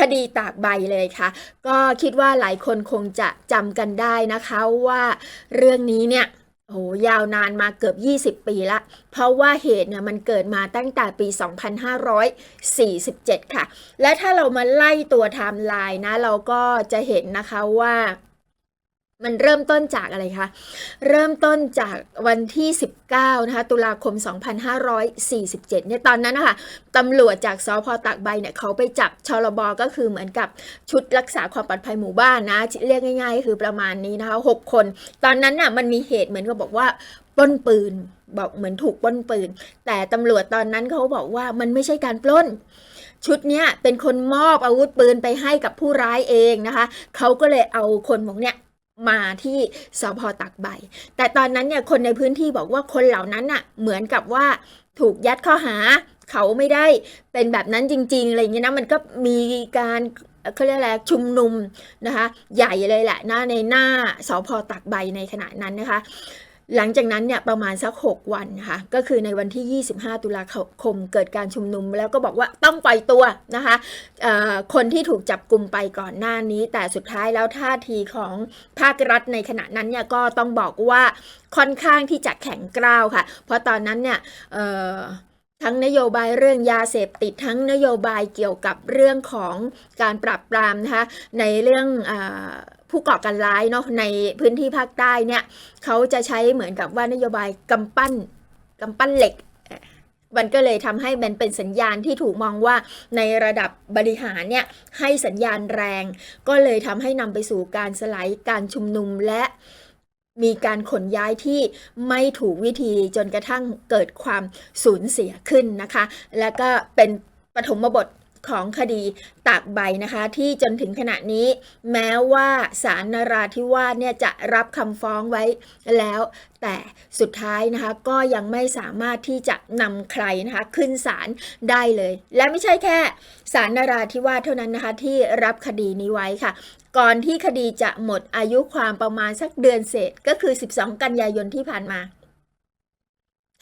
คดีตากใบเลยค่ะ ก็คิดว่าหลายคนคงจะจำกันได้นะคะว่าเรื่องนี้เนี่ยโอ้หยาวนานมาเกือบ 20 ปีละ เพราะว่าเหตุเนี่ยมันเกิดมาตั้งแต่ปี 2547 ค่ะ และถ้าเรามาไล่ตัวไทม์ไลน์นะ เราก็จะเห็นนะคะว่า มันเริ่มต้นจากอะไรคะ เริ่มต้นจากวันที่ 19 นะคะ ตุลาคม 2547 เนี่ย ตอนนั้นนะคะตำรวจจากสพตากใบเนี่ย เขาไปจับชลบก็คือเหมือนกับชุดรักษาความปลอดภัยหมู่บ้านนะ เรียกง่ายๆ คือประมาณนี้นะคะ 6 คน ตอนนั้นน่ะ มันมีเหตุเหมือนกับบอกว่าปล้นปืน บอกเหมือนถูกปล้นปืน แต่ตำรวจตอนนั้นเขาบอกว่ามันไม่ใช่การปล้นชุดเนี้ยเป็นคนมอบอาวุธปืนไปให้กับผู้ร้ายเองนะคะ เขาก็เลยเอาคนพวกเนี้ย มาที่สพตักใบ แต่ตอนนั้นเนี่ยคนในพื้นที่บอกว่าคนเหล่านั้นน่ะเหมือนกับว่าถูกยัดข้อหาเขาไม่ได้เป็นแบบนั้นจริงๆอะไรเงี้ยนะมันก็มีการเขาเรียกอะไรชุมนุมนะคะ ใหญ่เลยแหละนะในหน้าสพตักใบในขณะนั้นนะคะ หลังจากนั้นเนี่ยประมาณสัก 6 วันนะคะก็คือในวันที่ 25 ตุลาคมเกิดการชุมนุม แล้วก็บอกว่าต้องปล่อยตัวนะคะคนที่ถูกจับกลุ่มไปก่อนหน้านี้ แต่สุดท้ายแล้วท่าทีของภาครัฐในขณะนั้นเนี่ยก็ต้องบอกว่าค่อนข้างที่จะแข็งกร้าวค่ะ เพราะตอนนั้นเนี่ยทั้งนโยบายเรื่องยาเสพติดทั้งนโยบายเกี่ยวกับเรื่องของการปราบปรามนะคะในเรื่องอ ผู้ก่อการร้ายเนาะในพื้นที่ภาคใต้เนี่ยเขาจะใช้เหมือนกับว่านโยบายกำปั้นกำปั้นเหล็กมันก็เลยทำให้มันเป็นสัญญาณที่ถูกมองว่าในระดับบริหารเนี่ยให้สัญญาณแรง ก็เลยทำให้นำไปสู่การสลายการชุมนุมและมีการขนย้ายที่ไม่ถูกวิธีจนกระทั่งเกิดความสูญเสียขึ้นนะคะ แล้วก็เป็นปฐมบท ของคดีตากใบนะคะที่จนถึงขณะนี้ แม้ว่าสารนราธิวาสเนี่ยจะรับคำฟ้องไว้แล้ว แต่สุดท้ายนะคะก็ยังไม่สามารถที่จะนำใครนะคะขึ้นศาลได้เลย และไม่ใช่แค่สารนราธิวาสเท่านั้นนะคะที่รับคดีนี้ไว้ค่ะก่อนที่คดีจะหมดอายุความประมาณสักเดือนเศษก็คือ 12 กันยายนที่ผ่านมา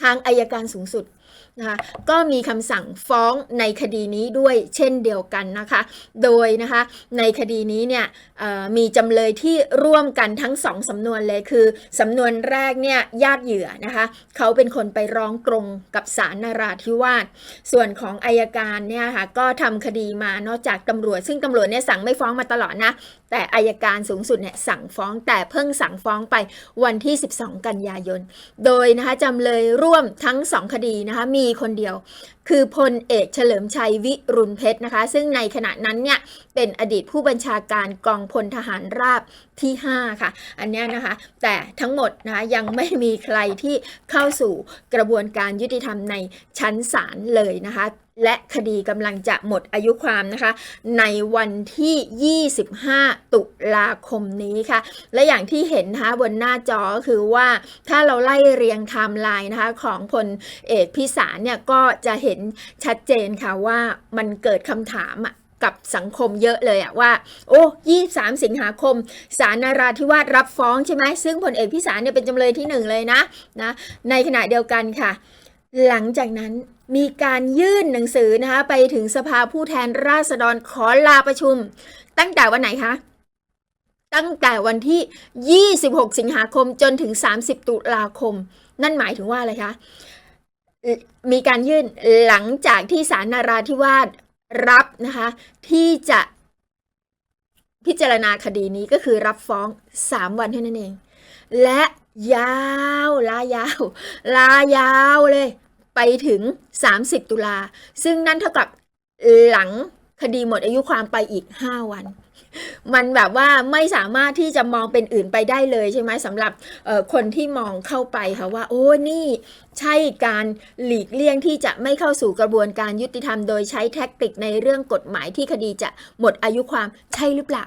ทางอายการสูงสุด นะคะก็มีคำสั่งฟ้องในคดีนี้ด้วยเช่นเดียวกันนะคะ โดยนะคะในคดีนี้เนี่ยมีจำเลยที่ร่วมกันทั้งสองสำนวนเลยคือสำนวนแรกเนี่ยญาติเหยื่อนะคะเขาเป็นคนไปร้องตรงกับศาลนราธิวาสส่วนของอายการเนี่ยค่ะก็ทำคดีมานอกจากตำรวจ ซึ่งตำรวจเนี่ยสั่งไม่ฟ้องมาตลอดนะแต่อายการสูงสุดเนี่ยสั่งฟ้องแต่เพิ่งสั่งฟ้องไปวันที่ 12 กันยายน โดยนะคะจำเลยร่วมทั้ง2คดีนะคะมีคนเดียว คือพลเอกเฉลิมชัยวิรุณเพชรนะคะ ซึ่งในขณะนั้นเนี่ยเป็นอดีตผู้บัญชาการกองพลทหารราบที่ 5 ค่ะ อันนี้นะคะ แต่ทั้งหมดนะคะยังไม่มีใครที่เข้าสู่กระบวนการยุติธรรมในชั้นศาลเลยนะคะ และคดีกำลังจะหมดอายุความนะคะ ในวันที่ 25 ตุลาคมนี้ค่ะ และอย่างที่เห็นนะคะบนหน้าจอคือว่าถ้าเราไล่เรียงไทม์ไลน์นะคะของพลเอกพิสารเนี่ยก็จะเห็นชัดเจนค่ะว่ามันเกิดคำถามกับสังคมเยอะเลยอะว่า โอ้23สิงหาคม สารนาราธิวาสรับฟ้องใช่ไหมซึ่งพลเอกพิสารเนี่ยเป็นจำเลยที่หนึ่งเลยนะนะ ในขณะเดียวกันค่ะ หลังจากนั้นมีการยื่นหนังสือนะคะไปถึงสภาผู้แทนราษฎรขอลาประชุม ตั้งแต่วันไหนคะ ตั้งแต่วันที่ 26 สิงหาคมจนถึง 30 ตุลาคม นั่นหมายถึงว่าอะไรคะ มีการยื่นหลังจากที่สารนาราธิวาสรับนะคะ ที่จะพิจารณาคดีนี้ก็คือรับฟ้อง 3 วันเท่านั้นเอง และ ยาว ลายาว ลายาวเลย ไปถึง 30 ตุลา ซึ่งนั่นเท่ากับหลังคดีหมดอายุความไปอีก 5 วัน มันแบบว่าไม่สามารถที่จะมองเป็นอื่นไปได้เลยใช่ไหมสำหรับคนที่มองเข้าไปค่ะว่า โอ้นี่ใช่การหลีกเลี่ยงที่จะไม่เข้าสู่กระบวนการยุติธรรมโดยใช้แท็กติกในเรื่องกฎหมายที่คดีจะหมดอายุความใช่หรือเปล่า